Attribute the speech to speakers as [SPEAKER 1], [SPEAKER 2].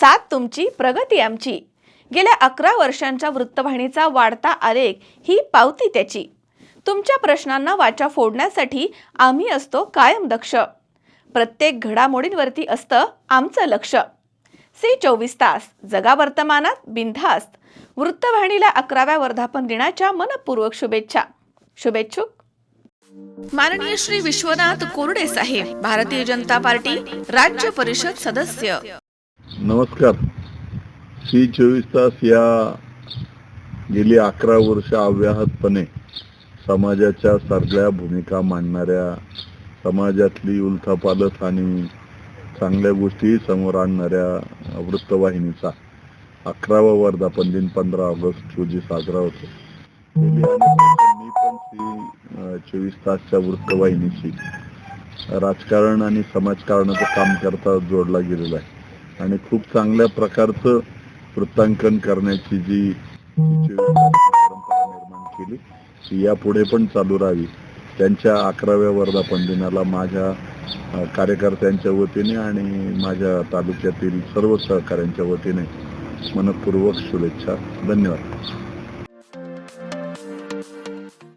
[SPEAKER 1] साथ तुमची प्रगती आमची. गेल्या अकरा वर्षांच्या वृत्तवाहिनीचा वाढता आलेख ही पावती त्याची. तुमच्या प्रश्नांना वाचा फोडण्यासाठी आम्ही असतो कायम दक्ष. प्रत्येक घडामोडींवरती असतं आमचं लक्ष. सी चोवीस तास जगा वर्तमानात बिनधास्त. वृत्तवाहिनीला अकराव्या वर्धापन दिनाच्या मनपूर्वक शुभेच्छा. शुभेच्छुक. माननीय श्री विश्वनाथ कोरडे साहेब भारतीय जनता पार्टी राज्य परिषद सदस्य.
[SPEAKER 2] नमस्कार. सी चोवीस तास या गेली अकरा वर्ष अव्याहतपणे समाजाच्या सगळ्या भूमिका मांडणाऱ्या समाजातली उलथापालथ आणि चांगल्या गोष्टी समोर आणणाऱ्या वृत्तवाहिनीचा अकरावा वर्धापन दिन पंधरा ऑगस्ट रोजी साजरा होतो. मी पण सी चोवीस तासच्या वृत्तवाहिनीशी राजकारण आणि समाजकारणाचं काम करता जोडला गेलेला आहे. आणि खूप चांगल्या प्रकारचं वृत्तांकन करण्याची जी परंपरा निर्माण केली ती यापुढे पण चालू राहावी. त्यांच्या अकराव्या वर्धापन दिनाला माझ्या कार्यकर्त्यांच्या वतीने आणि माझ्या तालुक्यातील सर्व सहकाऱ्यांच्या वतीने मनपूर्वक शुभेच्छा. धन्यवाद.